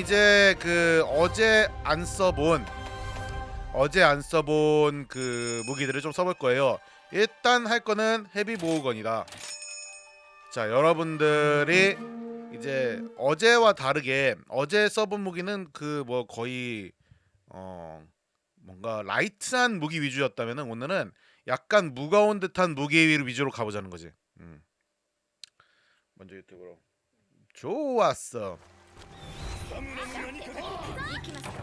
이제 그 어제 안 써본 어제 안 써본 그 무기들을 좀 써볼 거예요. 일단 할 거는 헤비 보호건이다. 자 여러분들이 이제 어제와 다르게 어제 써본 무기는 그 뭐 거의 어 뭔가 라이트한 무기 위주였다면은 오늘은 약간 무거운 듯한 무기 위주로 가보자는 거지. 음. 먼저 유튜브로. 좋았어. 行きます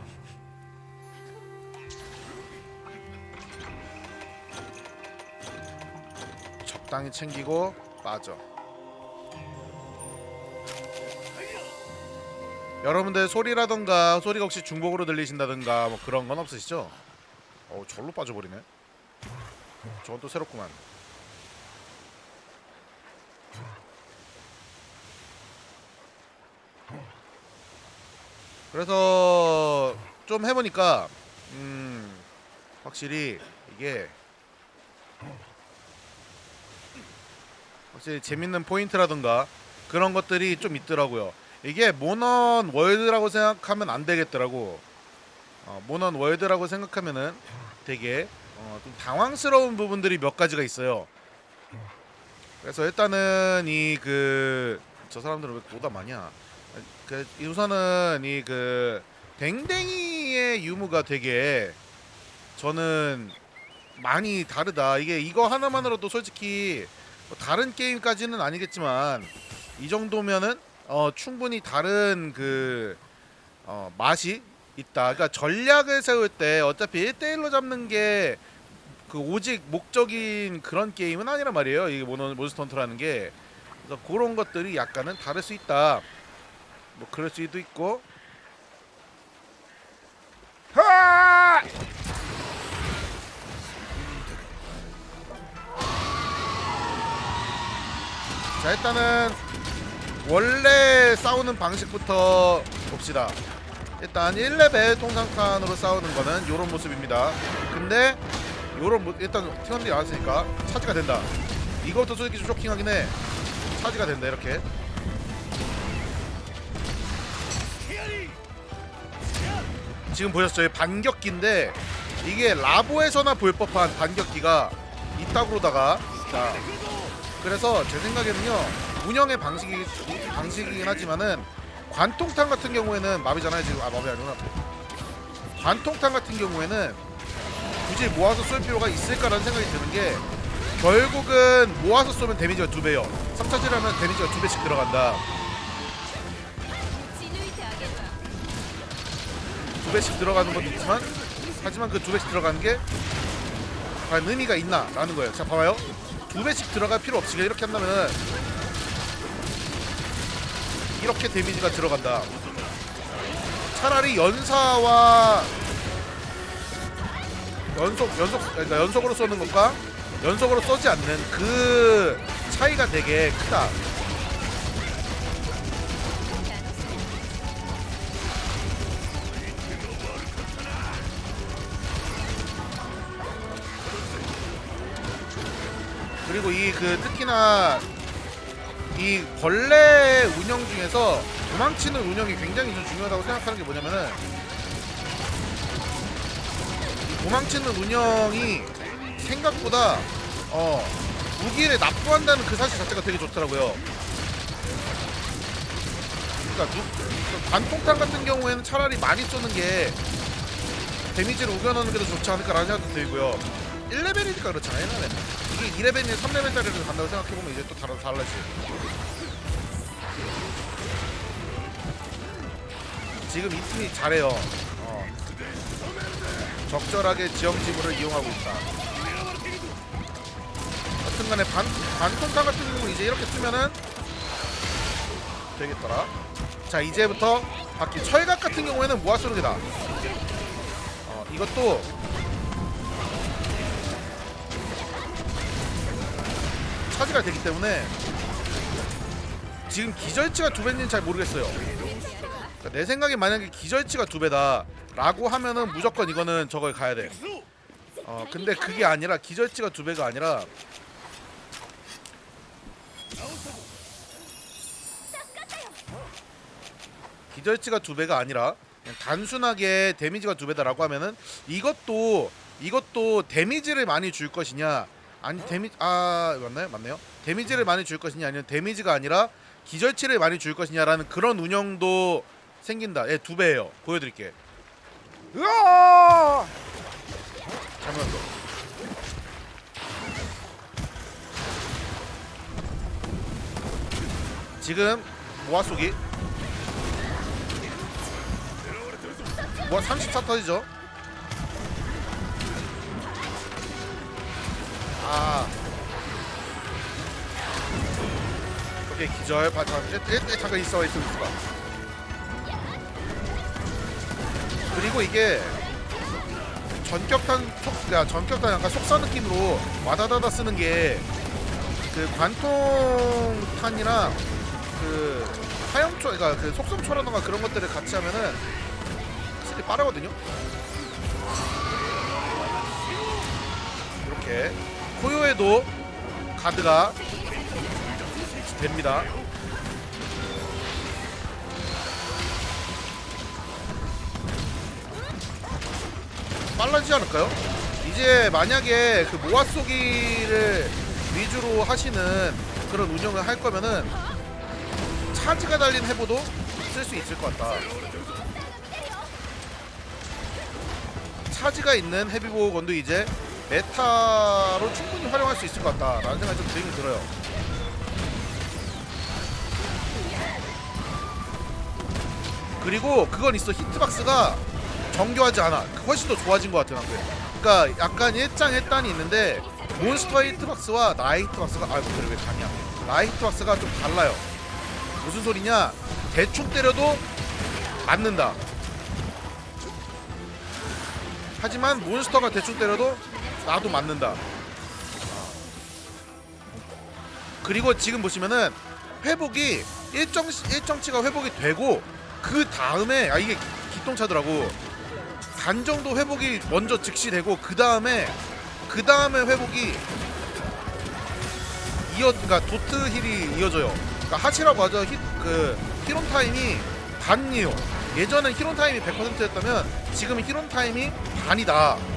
적당히 챙기고 빠져. 여러분들 소리라던가 소리가 혹시 중복으로 들리신다든가 뭐 그런 건 없으시죠? 어, 절로 빠져버리네. 저건 또 새롭구만. 그래서 좀 해보니까 음 확실히 이게 확실히 재밌는 포인트라든가 그런 것들이 좀 있더라고요. 이게 모넌 월드라고 생각하면 안 되겠더라고. 어, 모넌 월드라고 생각하면은 되게 어, 좀 당황스러운 부분들이 몇 가지가 있어요. 그래서 일단은 이 그 저 사람들은 왜 보다 많냐? 그 우선은 이 그 댕댕이의 유무가 되게 저는 많이 다르다. 이게 이거 하나만으로도 솔직히 뭐 다른 게임까지는 아니겠지만 이 정도면은 어 충분히 다른 그 어, 맛이 있다. 그러니까 전략을 세울 때 어차피 1대1로 잡는 게 그 오직 목적인 그런 게임은 아니란 말이에요. 이게 모노 몬스터 헌터라는 게. 그래서 그런 것들이 약간은 다를 수 있다. 뭐 그럴 수도 있고. 하! 자 일단은 원래 싸우는 방식부터 봅시다. 일단 1레벨 통상판으로 싸우는 거는 이런 모습입니다. 근데 요런 모, 일단 팀원들이 나왔으니까 차지가 된다. 이것도 솔직히 좀 쇼킹하긴 해. 차지가 된다 이렇게. 지금 보셨죠? 이 반격기인데 이게 라보에서나 볼 법한 반격기가 이따구로다가 자 그래서 제 생각에는요 운영의 방식이 방식이긴 하지만은 관통탄 같은 경우에는 마비잖아요 지금. 아 마비 아니구나. 관통탄 같은 경우에는 굳이 모아서 쏠 필요가 있을까라는 생각이 드는 게 결국은 모아서 쏘면 데미지가 두 배요. 3차질 하면 데미지가 두 배씩 들어간다 두 배씩 들어가는 것도 있지만 하지만 그 두 배씩 들어가는 게 과연 의미가 있나라는 거예요. 자 봐봐요. 두 배씩 들어갈 필요 없이 이렇게 한다면 이렇게 데미지가 들어간다. 차라리 연사와 연속 연속 그러니까 연속으로 쏘는 것과 연속으로 쏘지 않는 그 차이가 되게 크다. 그리고 이 그 특히나 이 벌레 운영 중에서 도망치는 운영이 굉장히 좀 중요하다고 생각하는 게 뭐냐면은 이 도망치는 운영이 생각보다 어 무기를 납부한다는 그 사실 자체가 되게 좋더라고요. 그러니까 누, 그 관통탄 같은 경우에는 차라리 많이 쏘는 게 데미지를 우겨넣는 게 더 좋지 않을까라는 생각도 들고요. 1레벨이니까 그렇잖아요. 옛날에. 이게 2레벨이 3레벨짜리를 간다고 생각해보면 이제 또 다르, 달라지. 지금 이 팀이 잘해요. 어. 적절하게 지형 지물을 이용하고 있다. 여튼간에 반, 반통탄 같은 경우는 이제 이렇게 쓰면은 되겠더라. 자 이제부터 바퀴 철갑 같은 경우에는 모아 쏘는 게 나아. 어, 이것도 차지가 되기 때문에 지금 기절치가 두 배인지는 잘 모르겠어요. 그러니까 내 생각에 만약에 기절치가 두 배다 라고 하면은 무조건 이거는 저걸 가야 돼. 어 근데 그게 아니라 기절치가 두 배가 아니라 기절치가 두 배가 아니라 그냥 단순하게 데미지가 두 배다라고 하면은 이것도 이것도 데미지를 많이 줄 것이냐 아니 데미 아 맞나요? 맞나요. 데미지를 많이 줄 것이냐 아니면 데미지가 아니라 기절치를 많이 줄 것이냐라는 그런 운영도 생긴다. 예 두 배예요. 보여드릴게 으아! 잘못했어. 지금 모아 쏘기. 모아 34 터지죠 아. 오케이 기절. 에, 에, 잠깐 있어 있어 있어. 그리고 이게 전격탄 속, 야 전격탄 약간 속사 느낌으로 와다다다 쓰는 게 그 관통탄이랑 그 화염초, 그러니까 그 속성초라던가 그런 것들을 같이 하면은 확실히 빠르거든요. 이렇게 코요에도 가드가 됩니다. 빨라지지 않을까요? 이제 만약에 그 모아 쏘기를 위주로 하시는 그런 운영을 할 거면은 차지가 달린 해보도 쓸 수 있을 것 같다. 차지가 있는 헤비보건도 이제 메타로 충분히 활용할 수 있을 것 같다라는 생각이 좀 들긴 들어요. 그리고 그건 있어 히트박스가 정교하지 않아. 훨씬 더 좋아진 것 같아 나그. 그러니까 약간 일장일단이 있는데 몬스터 히트박스와 나의 히트박스가 아 그래 왜 강이야? 나의 히트박스가 좀 달라요. 무슨 소리냐? 대충 때려도 맞는다. 하지만 몬스터가 대충 때려도 나도 맞는다. 그리고 지금 보시면은 회복이 일정 일정치가 회복이 되고 그 다음에 아 이게 기똥차더라고. 간 정도 회복이 먼저 즉시 되고 그 다음에 그 다음에 회복이 이어 그러니까 도트 힐이 이어져요. 그러니까 하시라고 하죠. 히, 그 히론 타임이 반이요. 예전엔 히론 타임이 100%였다면 지금 히론 타임이 반이다.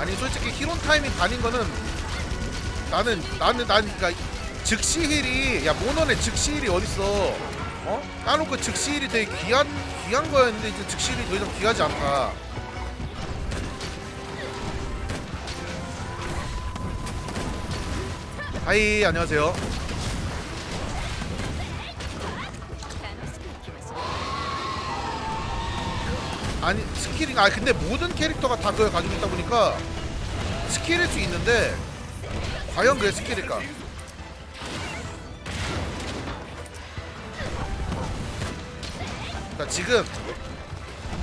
아니 솔직히 히론 타임이 반인 거는 나는 나는 난 그러니까 즉시 힐이 야 모넌의 즉시 힐이 어딨어? 어? 까놓고 즉시 힐이 되게 귀한 귀한 거였는데 이제 즉시 힐이 더 이상 귀하지 않다. 하이 안녕하세요 아니 스킬이 아 근데 모든 캐릭터가 다 그걸 가지고 있다 보니까 스킬일 수 있는데 과연 그게 스킬일까? 그러니까 지금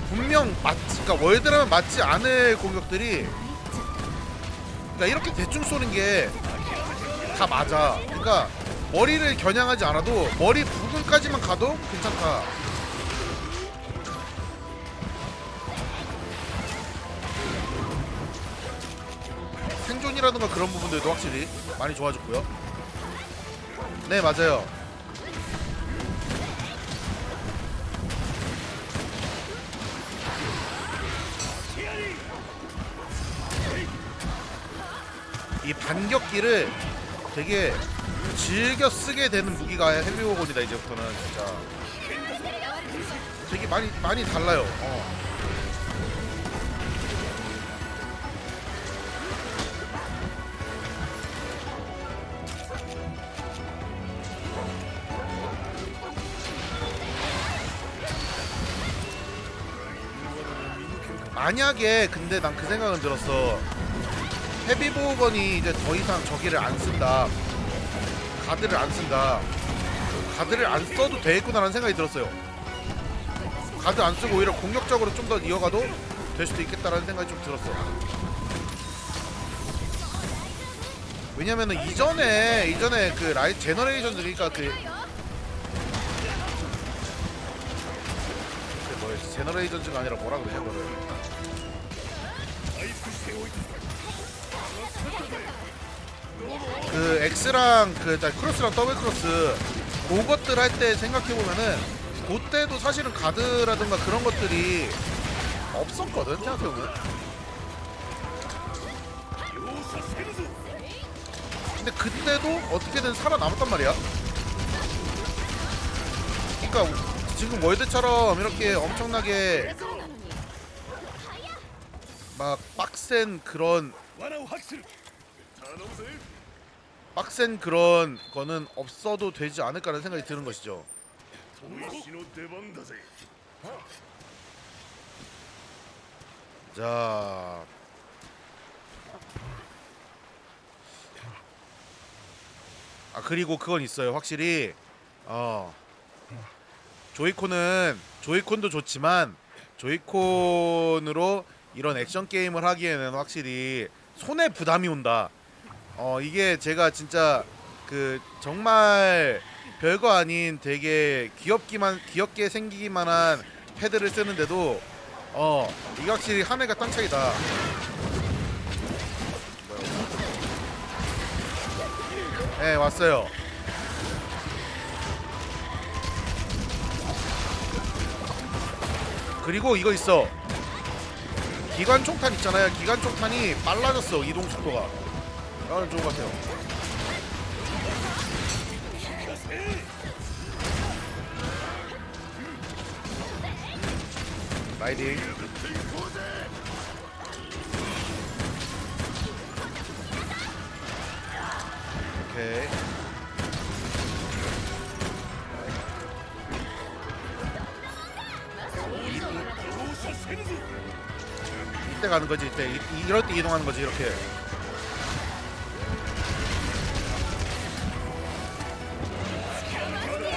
분명 맞, 그러니까 월드라면 맞지 않을 공격들이 그러니까 이렇게 대충 쏘는 게 다 맞아. 그러니까 머리를 겨냥하지 않아도 머리 부분까지만 가도 괜찮다. 생존이라든가 그런 부분들도 확실히 많이 좋아졌고요. 네 맞아요. 이 반격기를 되게 즐겨 쓰게 되는 무기가 헤비워건이다 이제부터는 진짜 되게 많이 많이 달라요. 어. 만약에 근데 난 그 생각은 들었어. 헤비보건이 이제 더 이상 저기를 안 쓴다. 가드를 안 쓴다. 가드를 안 써도 되겠구나라는 생각이 들었어요. 가드 안 쓰고 오히려 공격적으로 좀 더 이어가도 될 수도 있겠다라는 생각이 좀 들었어. 왜냐면은 이전에 이전에 그 라이 제너레이션 그러니까 그, 그 뭐였지 제너레이션즈가 아니라 뭐라 그러냐 그거를 그 X랑 그 크로스랑 더블 크로스 그것들 할 때 생각해 보면은 그때도 사실은 가드라든가 그런 것들이 없었거든 생각해 보면. 근데 그때도 어떻게든 살아남았단 말이야. 그러니까 지금 월드처럼 이렇게 엄청나게 막 빡센 그런 빡센 그런 거는 없어도 되지 않을까라는 생각이 드는 것이죠. 자. 아 그리고 그건 있어요. 확실히 어 조이콘은 조이콘도 좋지만 조이콘으로 이런 액션 게임을 하기에는 확실히 손에 부담이 온다. 어 이게 제가 진짜 그 정말 별거 아닌 되게 귀엽기만 귀엽게 생기기만한 패드를 쓰는데도 어 이게 확실히 하늘과 땅 차이다. 네 왔어요. 그리고 이거 있어. 기관 총탄 있잖아요. 기관 총탄이 빨라졌어 이동 속도가. 아 좋은 것 같아요. 라이딩. 오케이. 이때 가는 거지. 이때 이, 이럴 때 이동하는 거지 이렇게.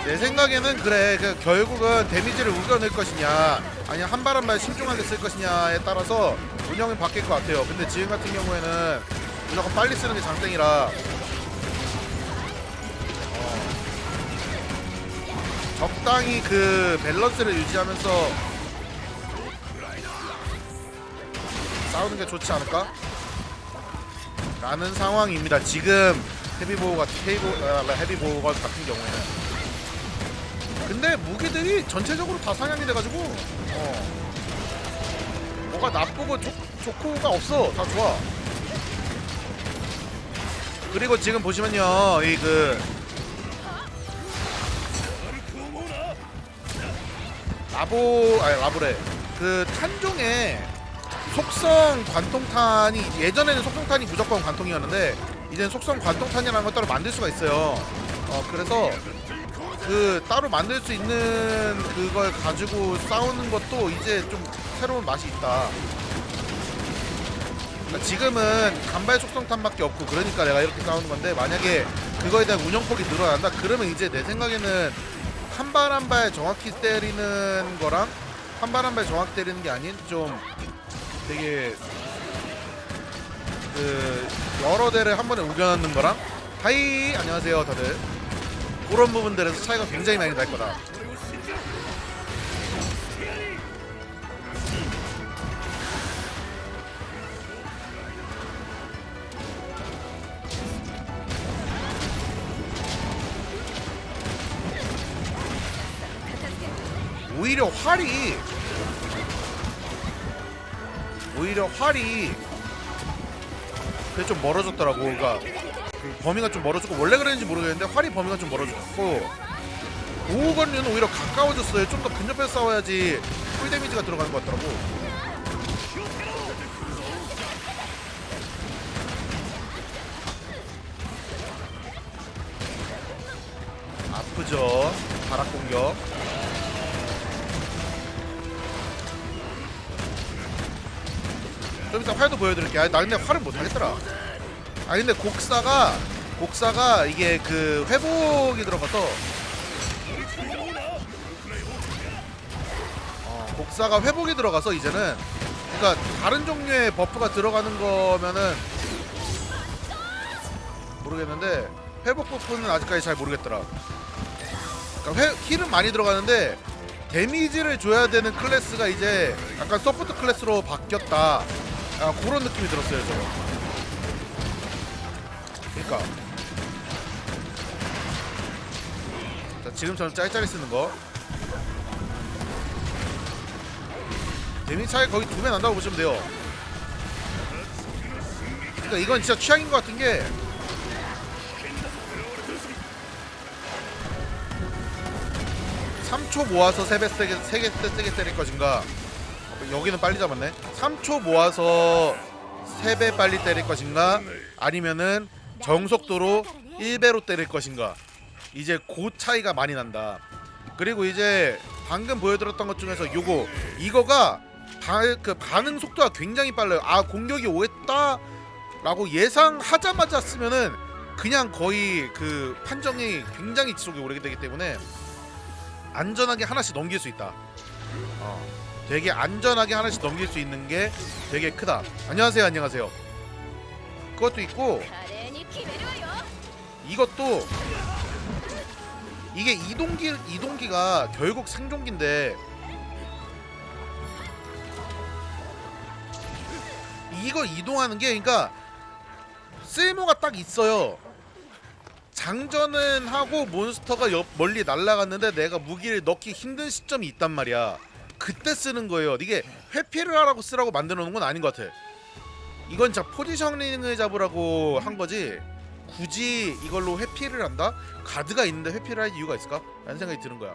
내 생각에는 그래. 그 결국은 데미지를 우겨낼 것이냐 아니면 한 발 한 발 신중하게 쓸 것이냐에 따라서 운영이 바뀔 것 같아요. 근데 지금 같은 경우에는 무조건 빨리 쓰는 게 장땡이라. 어, 적당히 그 밸런스를 유지하면서 싸우는 게 좋지 않을까? 라는 상황입니다. 지금 헤비보호 같은 아, 헤비보 헤비보호 같은 경우에는. 근데 무기들이 전체적으로 다 상향이 돼가지고 어. 뭐가 나쁘고 좋, 좋고가 없어. 다 좋아. 그리고 지금 보시면요, 이 그 라보 아니 라보래 그 탄종에 속성 관통탄이 예전에는 속성탄이 무조건 관통이었는데 이제는 속성 관통탄이라는 걸 따로 만들 수가 있어요 어 그래서 그 따로 만들 수 있는 그걸 가지고 싸우는 것도 이제 좀 새로운 맛이 있다. 그러니까 지금은 간발 속성탄밖에 없고 그러니까 내가 이렇게 싸우는 건데 만약에 그거에 대한 운영폭이 늘어난다 그러면 이제 내 생각에는 한 발 한 발 정확히 때리는 거랑 한 발 한 발 정확히 때리는 게 아닌 좀 되게 그 여러 대를 한 번에 우겨넣는 거랑 하이 안녕하세요 다들 그런 부분들에서 차이가 굉장히 많이 날 거다. 오히려 활이 오히려 활이 그게 좀 멀어졌더라고. 그러니까 그 범위가 좀 멀어졌고 원래 그랬는지 모르겠는데 활이 범위가 좀 멀어졌고 오건류는 오히려 가까워졌어요. 좀 더 근접해서 싸워야지 풀 데미지가 들어가는 것 같더라고. 아프죠. 바락 공격. 좀 이따 활도 보여드릴게. 아, 나 근데 활을 못 하겠더라. 아 근데 곡사가 곡사가 이게 그 회복이 들어가서 어, 곡사가 회복이 들어가서 이제는 그러니까 다른 종류의 버프가 들어가는 거면은 모르겠는데 회복 버프는 아직까지 잘 모르겠더라. 회, 힐은 많이 들어가는데 데미지를 줘야 되는 클래스가 이제 약간 서포트 클래스로 바뀌었다. 아 그런 느낌이 들었어요 저거. 그니까. 자 지금처럼 짤짤이 쓰는 거. 데미 차이 거의 두 배 난다고 보시면 돼요. 그니까 이건 진짜 취향인 것 같은 게. 3초 모아서 세배 세게 세게 세게 때릴 것인가? 여기는 빨리 잡았네. 3초 모아서 3배 빨리 때릴 것인가? 아니면은 정속도로 1배로 때릴 것인가? 이제 그 차이가 많이 난다. 그리고 이제 방금 보여드렸던 것 중에서 요거 이거가 바, 그 반응 속도가 굉장히 빨라요. 아 공격이 오했다? 라고 예상하자마자 쓰면은 그냥 거의 그 판정이 굉장히 지속이 오래 되기 때문에 안전하게 하나씩 넘길 수 있다. 어, 되게 안전하게 하나씩 넘길 수 있는 게 되게 크다. 안녕하세요, 안녕하세요. 그것도 있고 이것도 이게 이동기 이동기가 결국 생존기인데 이거 이동하는 게 그러니까 쓸모가 딱 있어요. 장전은 하고 몬스터가 옆 멀리 날아갔는데 내가 무기를 넣기 힘든 시점이 있단 말이야. 그때 쓰는 거예요. 이게 회피를 하라고 쓰라고 만들어 놓은 건 아닌 것 같아. 이건 진짜 포지셔닝을 잡으라고 한 거지. 굳이 이걸로 회피를 한다? 가드가 있는데 회피를 할 이유가 있을까? 라는 생각이 드는 거야.